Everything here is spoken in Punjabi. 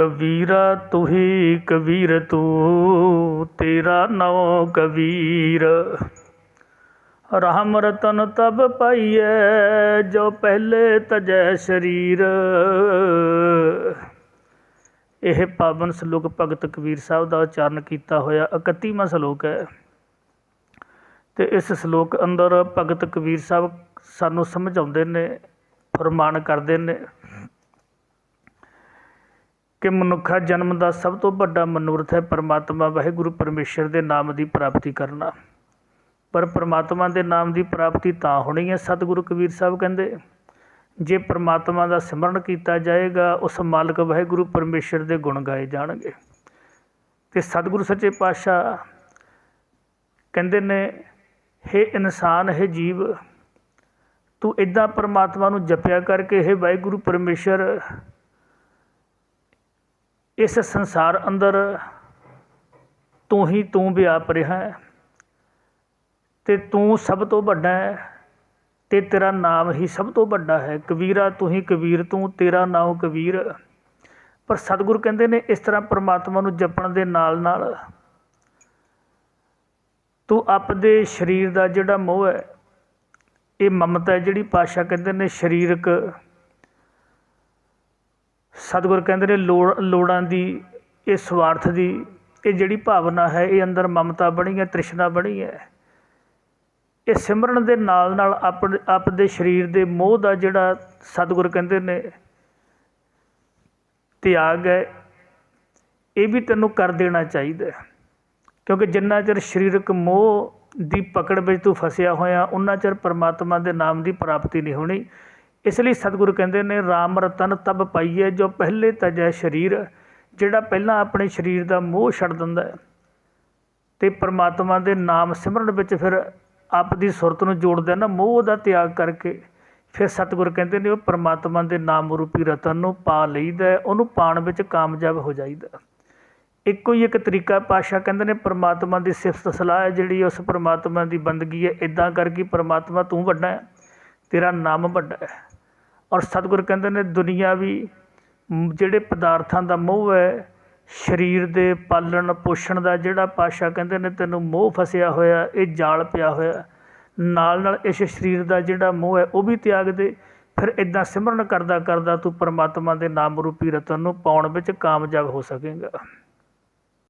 ਕਬੀਰਾ ਤੁਹੀ ਕਬੀਰ ਤੂੰ, ਤੇਰਾ ਨਉ ਕਬੀਰ। ਰਾਮ ਰਤਨ ਤਬ ਪਾਈਐ, ਜੋ ਪਹਿਲੇ ਤਜੈ ਸਰੀਰ। ਇਹ ਪਾਵਨ ਸ਼ਲੋਕ ਭਗਤ ਕਬੀਰ ਸਾਹਿਬ ਦਾ ਉਚਾਰਨ ਕੀਤਾ ਹੋਇਆ 31ਵਾਂ ਸ਼ਲੋਕ ਹੈ। ਤੇ ਇਸ ਸ਼ਲੋਕ ਅੰਦਰ ਭਗਤ ਕਬੀਰ ਸਾਹਿਬ ਸਾਨੂੰ ਸਮਝਾਉਂਦੇ ਨੇ, ਫਰਮਾਨ ਕਰਦੇ ਨੇ। ਕਿ ਮਨੁੱਖਾ ਜਨਮ ਦਾ ਸਭ ਤੋਂ ਵੱਡਾ ਮਨੋਰਥ ਹੈ ਪਰਮਾਤਮਾ ਵਾਹਿਗੁਰੂ ਪਰਮੇਸ਼ਰ ਦੇ ਨਾਮ ਦੀ ਪ੍ਰਾਪਤੀ ਕਰਨਾ। ਪਰ ਪਰਮਾਤਮਾ ਦੇ ਨਾਮ ਦੀ ਪ੍ਰਾਪਤੀ ਤਾਂ ਹੋਣੀ ਹੈ, ਸਤਿਗੁਰੂ ਕਬੀਰ ਸਾਹਿਬ ਕਹਿੰਦੇ। ਜੇ ਪਰਮਾਤਮਾ ਦਾ ਸਿਮਰਨ ਕੀਤਾ ਜਾਏਗਾ, ਉਸ ਮਾਲਕ ਵਾਹਿਗੁਰੂ ਪਰਮੇਸ਼ਰ ਦੇ ਗੁਣ ਗਾਏ ਜਾਣਗੇ। ਤੇ ਸਤਿਗੁਰੂ ਸੱਚੇ ਪਾਤਸ਼ਾਹ ਕਹਿੰਦੇ ਨੇ हे ਇਨਸਾਨ, ਹੈ ਜੀਵ, ਤੂੰ ਇਦਾਂ ਪਰਮਾਤਮਾ ਨੂੰ ਜਪਿਆ ਕਰਕੇ हे ਵਾਹਿਗੁਰੂ ਪਰਮੇਸ਼ਰ ਇਸ ਸੰਸਾਰ ਅੰਦਰ ਤੂੰ ਹੀ ਤੂੰ ਵਿਆਪ ਰਿਹਾ ਹੈ ਤੇ ਤੂੰ ਸਭ ਤੋਂ ਵੱਡਾ ਹੈ ਤੇ ਤੇਰਾ ਨਾਮ ਹੀ ਸਭ ਤੋਂ ਵੱਡਾ ਹੈ। ਕਬੀਰਾ ਤੂੰ ਹੀ ਕਬੀਰ, ਤੂੰ ਤੇਰਾ ਨਾਮ ਕਬੀਰ। ਪਰ ਸਤਿਗੁਰ ਕਹਿੰਦੇ ਨੇ ਇਸ ਤਰ੍ਹਾਂ ਪਰਮਾਤਮਾ ਨੂੰ ਜਪਣ ਦੇ ਨਾਲ ਨਾਲ ਤੂੰ ਆਪਦੇ ਸਰੀਰ ਦਾ ਜਿਹੜਾ ਮੋਹ ਹੈ, ਇਹ ਮਮਤਾ ਹੈ ਜਿਹੜੀ ਪਾਸ਼ਾ ਕਹਿੰਦੇ ਨੇ, ਸਰੀਰਕ ਸਤਿਗੁਰ ਕਹਿੰਦੇ ਨੇ ਲੋੜ, ਲੋੜਾਂ ਦੀ, ਇਹ ਸਵਾਰਥ ਦੀ, ਇਹ ਜਿਹੜੀ ਭਾਵਨਾ ਹੈ, ਇਹ ਅੰਦਰ ਮਮਤਾ ਬਣੀ ਹੈ, ਤ੍ਰਿਸ਼ਨਾ ਬਣੀ ਹੈ। ਇਹ ਸਿਮਰਨ ਦੇ ਨਾਲ ਨਾਲ ਆਪ ਆਪ ਦੇ ਸਰੀਰ ਦੇ ਮੋਹ ਦਾ ਜਿਹੜਾ ਸਤਿਗੁਰ ਕਹਿੰਦੇ ਨੇ ਤਿਆਗ ਹੈ, ਇਹ ਵੀ ਤੈਨੂੰ ਕਰ ਦੇਣਾ ਚਾਹੀਦਾ ਕਿਉਂਕਿ ਜਿੰਨਾ ਚਿਰ ਸਰੀਰਕ ਮੋਹ ਦੀ ਪਕੜ ਵਿੱਚ ਤੂੰ ਫਸਿਆ ਹੋਇਆ ਉਹਨਾਂ ਚਿਰ ਪਰਮਾਤਮਾ ਦੇ ਨਾਮ ਦੀ ਪ੍ਰਾਪਤੀ ਨਹੀਂ ਹੋਣੀ। ਇਸ ਲਈ ਸਤਿਗੁਰੂ ਕਹਿੰਦੇ ਨੇ RAM ਰਤਨ ਤਬ ਪਾਈਏ ਜੋ ਪਹਿਲੇ ਤਜੈ ਸਰੀਰ, ਜਿਹੜਾ ਪਹਿਲਾਂ ਆਪਣੇ ਸਰੀਰ ਦਾ ਮੋਹ ਛੱਡ ਦਿੰਦਾ ਹੈ। ਤੇ ਪਰਮਾਤਮਾ ਦੇ ਨਾਮ ਸਿਮਰਨ ਵਿੱਚ ਫਿਰ ਆਪ ਦੀ ਸੁਰਤ ਨੂੰ ਜੋੜਦਾ ਨਾ, ਮੋਹ ਦਾ ਤਿਆਗ ਕਰਕੇ ਫਿਰ ਸਤਿਗੁਰ ਕਹਿੰਦੇ ਨੇ, ਉਹ ਪਰਮਾਤਮਾ ਦੇ ਨਾਮ ਰੂਪੀ ਰਤਨ ਨੂੰ ਪਾ ਲਈਦਾ ਉਹਨੂੰ ਪਾਣ ਵਿੱਚ ਕਾਮਯਾਬ ਹੋ ਜਾਈਦਾ ਇੱਕੋ ਹੀ ਇੱਕ ਤਰੀਕਾ ਪਾਸ਼ਾ ਕਹਿੰਦੇ ਨੇ, ਪਰਮਾਤਮਾ ਦੀ ਸਿਫਤ ਸਲਾਹ ਹੈ ਜਿਹੜੀ, ਉਸ ਪਰਮਾਤਮਾ ਦੀ ਬੰਦਗੀ ਹੈ। ਇਦਾਂ ਕਰਕੇ ਪਰਮਾਤਮਾ ਤੂੰ ਵੱਡਾ ਹੈ, ਤੇਰਾ ਨਾਮ ਵੱਡਾ ਹੈ। ਔਰ ਸਤਿਗੁਰ ਕਹਿੰਦੇ ਨੇ ਦੁਨੀਆਵੀ ਮ, ਜਿਹੜੇ ਪਦਾਰਥਾਂ ਦਾ ਮੋਹ ਹੈ ਸਰੀਰ ਦੇ ਪਾਲਣ ਪੋਸ਼ਣ ਦਾ ਜਿਹੜਾ ਪਾਸ਼ਾ ਕਹਿੰਦੇ ਨੇ ਤੈਨੂੰ ਮੋਹ ਫਸਿਆ ਹੋਇਆ ਇਹ ਜਾਲ ਪਿਆ ਹੋਇਆ ਨਾਲ ਨਾਲ ਇਸ ਸਰੀਰ ਦਾ ਜਿਹੜਾ ਮੋਹ ਹੈ ਉਹ ਵੀ ਤਿਆਗ ਦੇ ਫਿਰ ਇਦਾਂ ਸਿਮਰਨ ਕਰਦਾ ਕਰਦਾ ਤੂੰ ਪਰਮਾਤਮਾ ਦੇ ਨਾਮ ਰੂਪੀ ਰਤਨ ਨੂੰ ਪਾਉਣ ਵਿੱਚ ਕਾਮਯਾਬ ਹੋ ਸਕੇਗਾ।